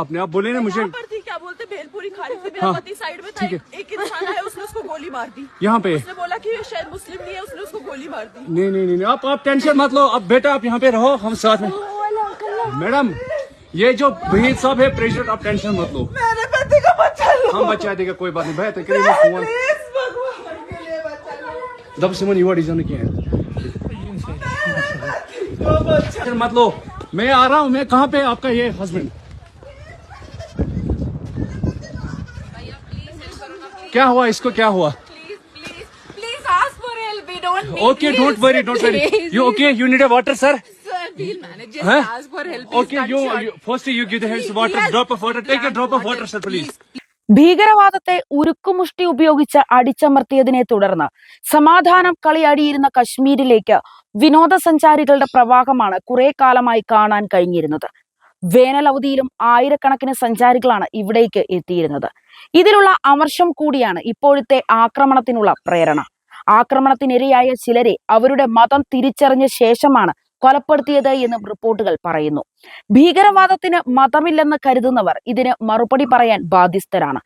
आपने आप बोले ना मुझे। पर थी क्या बोलते भेलपुरी खा रही थी मेरा हाँ, पति साइड में था एक, एक इंसान आया उसने उसको गोली मार दी। यहाँ पे। उसने बोला कि शायद मुस्लिम नहीं है उसने उसको गोली मार दी। नहीं नहीं नहीं आप आप टेंशन मत लो। अब बेटा आप यहाँ पे रहो हम साथ में। मैडम ये जो भहीद साहब है प्रेसिडेंट आप टेंशन मत लो। मेरे पति का बच्चा लो। हम बचा देगा कोई बात नहीं। भाई तो करेंगे फ़ोन। दब सिमन युवा डिज़ाइन किया है। मत लो। मैं आ रहा हूँ मैं कहाँ पे आपका ये हस्बैंड क्या हुआ इसको क्या हुआ Please, please, please ask for help. We don't need okay don't worry don't worry Please, you okay you need a water sir Sir, we'll manage. Just Huh? ask for help. Okay, you, you first you give the hands water, Yes. drop of water. Take a drop of water, sir, please. ഭീകരവാദത്തെ ഉരുക്കുമുഷ്ടി ഉപയോഗിച്ച് അടിച്ചമർത്തിയതിനെ തുടർന്ന് സമാധാനം കളിയാടിയിരുന്ന കശ്മീരിലേക്ക് വിനോദസഞ്ചാരികളുടെ പ്രവാഹമാണ് കുറെ കാലമായി കാണാൻ കഴിഞ്ഞിരുന്നത് വേനൽ അവധിയിലും ആയിരക്കണക്കിന് സഞ്ചാരികളാണ് ഇവിടേക്ക് എത്തിയിരുന്നത്. ഇതിലുള്ള അമർഷം കൂടിയാണ് ഇപ്പോഴത്തെ ആക്രമണത്തിനുള്ള പ്രേരണ. ആക്രമണത്തിനിരയായ ചിലരെ അവരുടെ മതം തിരിച്ചറിഞ്ഞ ശേഷമാണ് കൊലപ്പെടുത്തിയത് എന്നും റിപ്പോർട്ടുകൾ പറയുന്നു. ഭീകരവാദത്തിന് മതമില്ലെന്ന് കരുതുന്നവർ ഇതിന് മറുപടി പറയാൻ ബാധ്യസ്ഥരാണ്.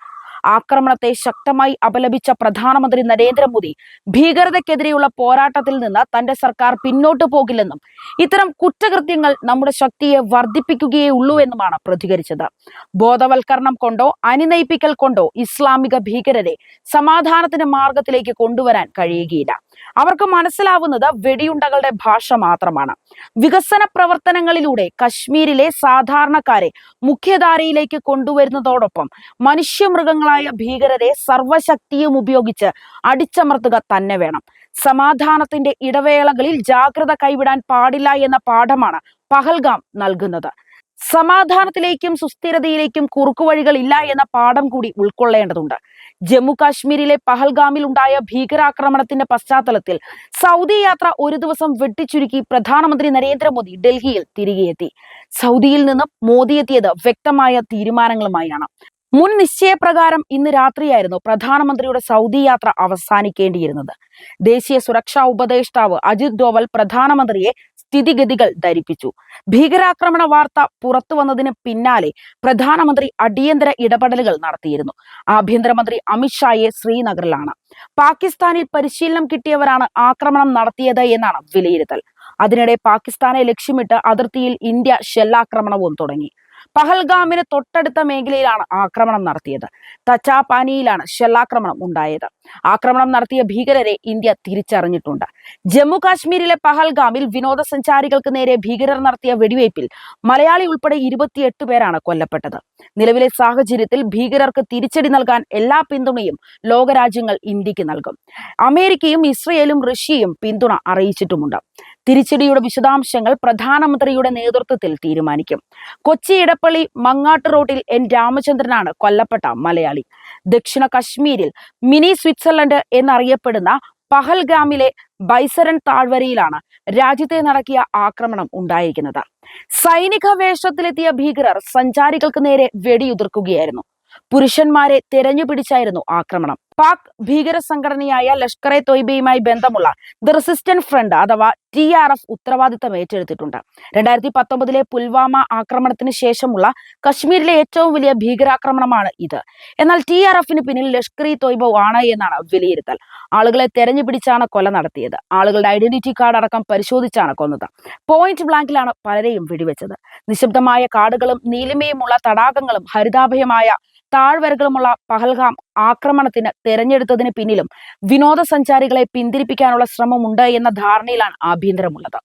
ആക്രമണത്തെ ശക്തമായി അപലപിച്ച പ്രധാനമന്ത്രി നരേന്ദ്രമോദി ഭീകരതയ്ക്കെതിരെയുള്ള പോരാട്ടത്തിൽ നിന്ന് തന്റെ സർക്കാർ പിന്നോട്ട് പോകില്ലെന്നും ഇത്തരം കുറ്റകൃത്യങ്ങൾ നമ്മുടെ ശക്തിയെ വർദ്ധിപ്പിക്കുകയേ ഉള്ളൂ എന്നുമാണ് പ്രതികരിച്ചത്. ബോധവൽക്കരണം കൊണ്ടോ അനുനയിപ്പിക്കൽ കൊണ്ടോ ഇസ്ലാമിക ഭീകരരെ സമാധാനത്തിന്റെ മാർഗത്തിലേക്ക് കൊണ്ടുവരാൻ കഴിയുകയില്ല. അവർക്ക് മനസ്സിലാവുന്നത് വെടിയുണ്ടകളുടെ ഭാഷ മാത്രമാണ്. വികസന പ്രവർത്തനങ്ങളിലൂടെ കശ്മീരിലെ സാധാരണക്കാരെ മുഖ്യധാരയിലേക്ക് കൊണ്ടുവരുന്നതോടൊപ്പം മനുഷ്യമൃഗങ്ങളായ ഭീകരരെ സർവശക്തിയും ഉപയോഗിച്ച് അടിച്ചമർത്തുക തന്നെ വേണം. സമാധാനത്തിന്റെ ഇടവേളകളിൽ ജാഗ്രത കൈവിടാൻ പാടില്ല എന്ന പാഠമാണ് പഹൽഗാം നൽകുന്നത്. സമാധാനത്തിലേക്കും സുസ്ഥിരതയിലേക്കും കുറുക്കുവഴികൾ ഇല്ല എന്ന പാഠം കൂടി ഉൾക്കൊള്ളേണ്ടതുണ്ട്. ജമ്മു കാശ്മീരിലെ പഹൽഗാമിൽ ഉണ്ടായ ഭീകരാക്രമണത്തിന്റെ പശ്ചാത്തലത്തിൽ സൗദി യാത്ര ഒരു ദിവസം വെട്ടിച്ചുരുക്കി പ്രധാനമന്ത്രി നരേന്ദ്രമോദി ഡൽഹിയിൽ തിരികെയെത്തി. സൗദിയിൽ നിന്നും മോദി എത്തിയത് വ്യക്തമായ തീരുമാനങ്ങളുമായാണ്. മുൻ നിശ്ചയപ്രകാരം ഇന്ന് രാത്രിയായിരുന്നു പ്രധാനമന്ത്രിയുടെ സൗദി യാത്ര അവസാനിക്കേണ്ടിയിരുന്നത്. ദേശീയ സുരക്ഷാ ഉപദേഷ്ടാവ് അജിത് ഡോവൽ പ്രധാനമന്ത്രിയെ സ്ഥിതിഗതികൾ ധരിപ്പിച്ചു. ഭീകരാക്രമണ വാർത്ത പുറത്തു വന്നതിന് പിന്നാലെ പ്രധാനമന്ത്രി അടിയന്തര ഇടപെടലുകൾ നടത്തിയിരുന്നു. ആഭ്യന്തരമന്ത്രി അമിത്ഷായെ ശ്രീനഗറിലാണ്. പാകിസ്ഥാനിൽ പരിശീലനം കിട്ടിയവരാണ് ആക്രമണം നടത്തിയത് എന്നാണ് വിലയിരുത്തൽ. അതിനിടെ പാകിസ്ഥാനെ ലക്ഷ്യമിട്ട് അതിർത്തിയിൽ ഇന്ത്യ ഷെല്ലാക്രമണവും തുടങ്ങി. പഹൽഗാമിന് തൊട്ടടുത്ത മേഖലയിലാണ് ആക്രമണം നടത്തിയത്. തച്ചാപാനിയിലാണ് ഷെല്ലാക്രമണം ഉണ്ടായത്. ആക്രമണം നടത്തിയ ഭീകരരെ ഇന്ത്യ തിരിച്ചറിഞ്ഞിട്ടുണ്ട്. ജമ്മു കാശ്മീരിലെ പഹൽഗാമിൽ വിനോദസഞ്ചാരികൾക്ക് നേരെ ഭീകരർ നടത്തിയ വെടിവയ്പിൽ മലയാളി ഉൾപ്പെടെ ഇരുപത്തിയെട്ട് പേരാണ് കൊല്ലപ്പെട്ടത്. നിലവിലെ സാഹചര്യത്തിൽ ഭീകരർക്ക് തിരിച്ചടി നൽകാൻ എല്ലാ പിന്തുണയും ലോകരാജ്യങ്ങൾ ഇന്ത്യയ്ക്ക് നൽകും. അമേരിക്കയും ഇസ്രയേലും റഷ്യയും പിന്തുണ അറിയിച്ചിട്ടുമുണ്ട്. തിരിച്ചടിയുടെ വിശദാംശങ്ങൾ പ്രധാനമന്ത്രിയുടെ നേതൃത്വത്തിൽ തീരുമാനിക്കും. കൊച്ചി ഇടപ്പള്ളി മങ്ങാട്ട് റോഡിൽ എൻ രാമചന്ദ്രനാണ് കൊല്ലപ്പെട്ട മലയാളി. ദക്ഷിണ കശ്മീരിൽ മിനി സ്വിറ്റ്സർലൻഡ് എന്നറിയപ്പെടുന്ന പഹൽഗാമിലെ ബൈസരൻ താഴ്വരയിലാണ് രാജ്യത്തെ നടക്കിയ ആക്രമണം ഉണ്ടായിരിക്കുന്നത്. സൈനിക വേഷത്തിലെത്തിയ ഭീകരർ സഞ്ചാരികൾക്ക് നേരെ വെടിയുതിർക്കുകയായിരുന്നു. പുരുഷന്മാരെ തെരഞ്ഞുപിടിച്ചായിരുന്നു ആക്രമണം. പാക് ഭീകര സംഘടനയായ ലഷ്കർ എ തൊയ്ബയുമായി ബന്ധമുള്ള ദ റെസിസ്റ്റന്റ് ഫ്രണ്ട് അഥവാ ടി ആർ എഫ് ഉത്തരവാദിത്തം ഏറ്റെടുത്തിട്ടുണ്ട്. രണ്ടായിരത്തി പത്തൊമ്പതിലെ പുൽവാമ ആക്രമണത്തിന് ശേഷമുള്ള കശ്മീരിലെ ഏറ്റവും വലിയ ഭീകരാക്രമണമാണ് ഇത്. എന്നാൽ ടി ആർ എഫിന് പിന്നിൽ ലഷ്കർ ഇ തൊയ്ബ ആണ് എന്നാണ് വിലയിരുത്തൽ. ആളുകളെ തെരഞ്ഞു പിടിച്ചാണ് കൊല നടത്തിയത്. ആളുകളുടെ ഐഡന്റിറ്റി കാർഡ് അടക്കം പരിശോധിച്ചാണ് കൊന്നത്. പോയിന്റ് ബ്ലാങ്കിലാണ് പലരെയും വെടിവെച്ചത്. നിശബ്ദമായ കാടുകളും നീലിമയുമുള്ള തടാകങ്ങളും ഹരിതാഭയമായ താഴ്വരകളുമുള്ള പഹൽഗാം ആക്രമണത്തിന് തെരഞ്ഞെടുത്തതിന് പിന്നിലും വിനോദസഞ്ചാരികളെ പിന്തിരിപ്പിക്കാനുള്ള ശ്രമമുണ്ട് എന്ന ധാരണയിലാണ് ആഭ്യന്തരമുള്ളത്.